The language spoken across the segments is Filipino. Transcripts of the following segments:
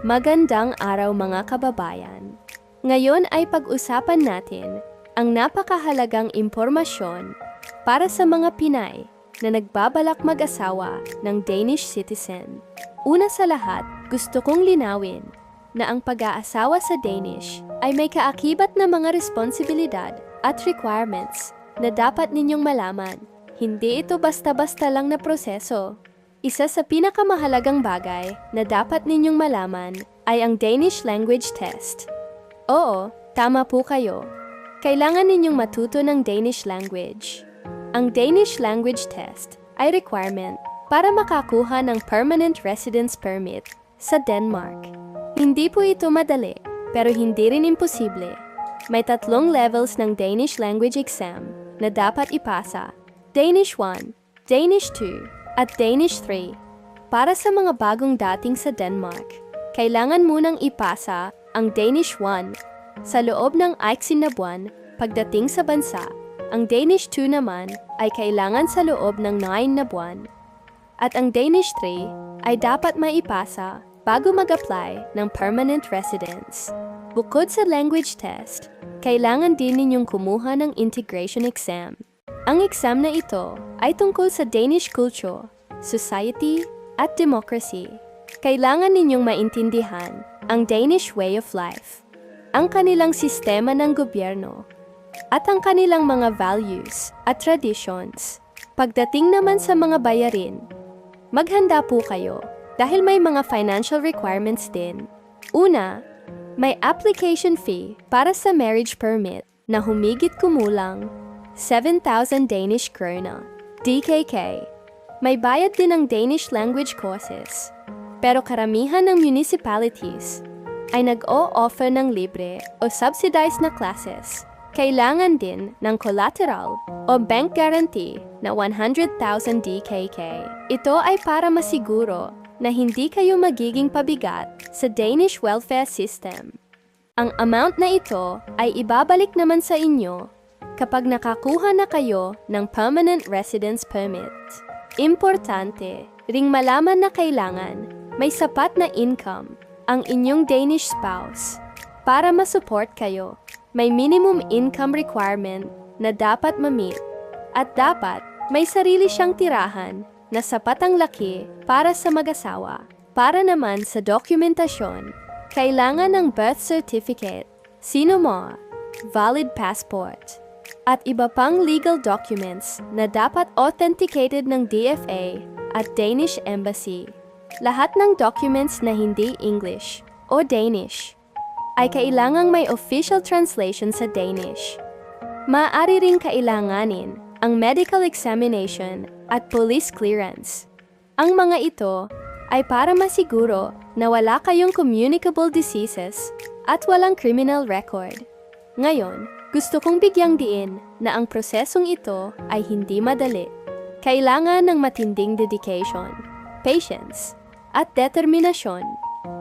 Magandang araw mga kababayan. Ngayon ay pag-usapan natin ang napakahalagang impormasyon para sa mga Pinay na nagbabalak mag-asawa ng Danish citizen. Una sa lahat, gusto kong linawin na ang pag-aasawa sa Danish ay may kaakibat na mga responsibilidad at requirements na dapat ninyong malaman. Hindi ito basta-basta lang na proseso. Isa sa pinakamahalagang bagay na dapat ninyong malaman ay ang Danish language test. Oo, tama po kayo. Kailangan ninyong matuto ng Danish language. Ang Danish language test ay requirement para makakuha ng permanent residence permit sa Denmark. Hindi po ito madali, pero hindi rin imposible. May tatlong levels ng Danish language exam na dapat ipasa. Danish 1, Danish 2, at Danish 3. Para sa mga bagong dating sa Denmark, kailangan munang ipasa ang Danish 1 sa loob ng aiksin na buwan pagdating sa bansa. Ang Danish 2 naman ay kailangan sa loob ng 9 na buwan. At ang Danish 3 ay dapat maipasa bago mag-apply ng permanent residence. Bukod sa language test, kailangan din ninyong kumuha ng integration exam. Ang exam na ito ay tungkol sa Danish culture, society, at democracy. Kailangan ninyong maintindihan ang Danish way of life, ang kanilang sistema ng gobyerno, at ang kanilang mga values at traditions. Pagdating naman sa mga bayarin, maghanda po kayo dahil may mga financial requirements din. Una, may application fee para sa marriage permit na humigit kumulang 7,000 Danish krona, DKK. May bayad din ng Danish language courses. Pero karamihan ng municipalities ay nag-o-offer ng libre o subsidized na classes. Kailangan din ng collateral o bank guarantee na 100,000 DKK. Ito ay para masiguro na hindi kayo magiging pabigat sa Danish welfare system. Ang amount na ito ay ibabalik naman sa inyo kapag nakakuha na kayo ng permanent residence permit. Importante ring malaman na kailangan may sapat na income ang inyong Danish spouse para masupport kayo. May minimum income requirement na dapat ma-meet at dapat may sarili siyang tirahan na sapat ang laki para sa mag-asawa. Para naman sa dokumentasyon, kailangan ng birth certificate, sino mo, valid passport, at iba pang legal documents na dapat authenticated ng DFA at Danish Embassy. Lahat ng documents na hindi English o Danish ay kailangang may official translation sa Danish. Maaari ring kailanganin ang medical examination at police clearance. Ang mga ito ay para masiguro na wala kayong communicable diseases at walang criminal record. Ngayon, gusto kong bigyang diin na ang prosesong ito ay hindi madali. Kailangan ng matinding dedication, patience, at determinasyon.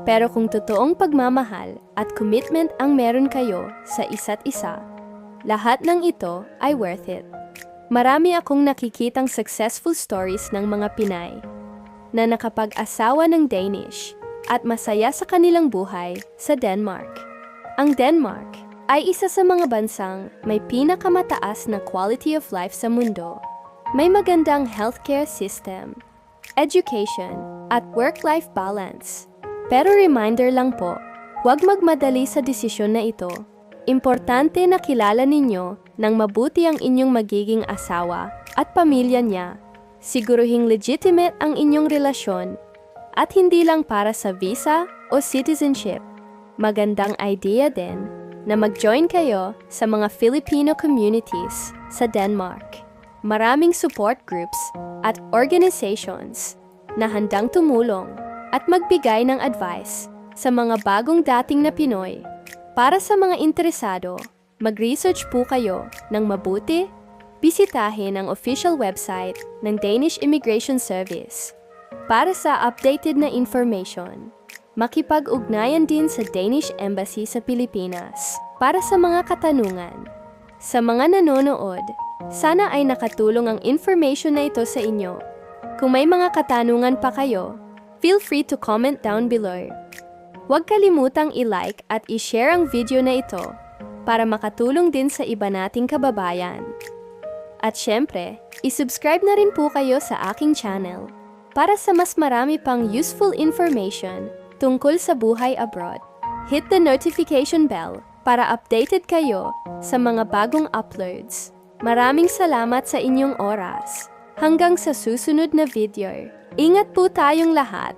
Pero kung totoong pagmamahal at commitment ang meron kayo sa isa't isa, lahat ng ito ay worth it. Marami akong nakikitang successful stories ng mga Pinay na nakapag-asawa ng Danish at masaya sa kanilang buhay sa Denmark. Ang Denmark ay isa sa mga bansang may pinakamataas na quality of life sa mundo. May magandang healthcare system, education, at work-life balance. Pero reminder lang po, huwag magmadali sa desisyon na ito. Importante na kilala ninyo ng mabuti ang inyong magiging asawa at pamilya niya. Siguruhing legitimate ang inyong relasyon at hindi lang para sa visa o citizenship. Magandang idea din na mag-join kayo sa mga Filipino communities sa Denmark. Maraming support groups at organizations na handang tumulong at magbigay ng advice sa mga bagong dating na Pinoy. Para sa mga interesado, mag-research po kayo ng mabuti, bisitahin ang official website ng Danish Immigration Service para sa updated na information makipag-ugnayan din sa Danish Embassy sa Pilipinas para sa mga katanungan. Sa mga nanonood, sana ay nakatulong ang information na ito sa inyo. Kung may mga katanungan pa kayo, feel free to comment down below. Huwag kalimutang i-like at i-share ang video na ito para makatulong din sa iba nating kababayan. At syempre, isubscribe na rin po kayo sa aking channel para sa mas marami pang useful information tungkol sa buhay abroad. Hit the notification bell para updated kayo sa mga bagong uploads. Maraming salamat sa inyong oras. Hanggang sa susunod na video. Ingat po tayong lahat.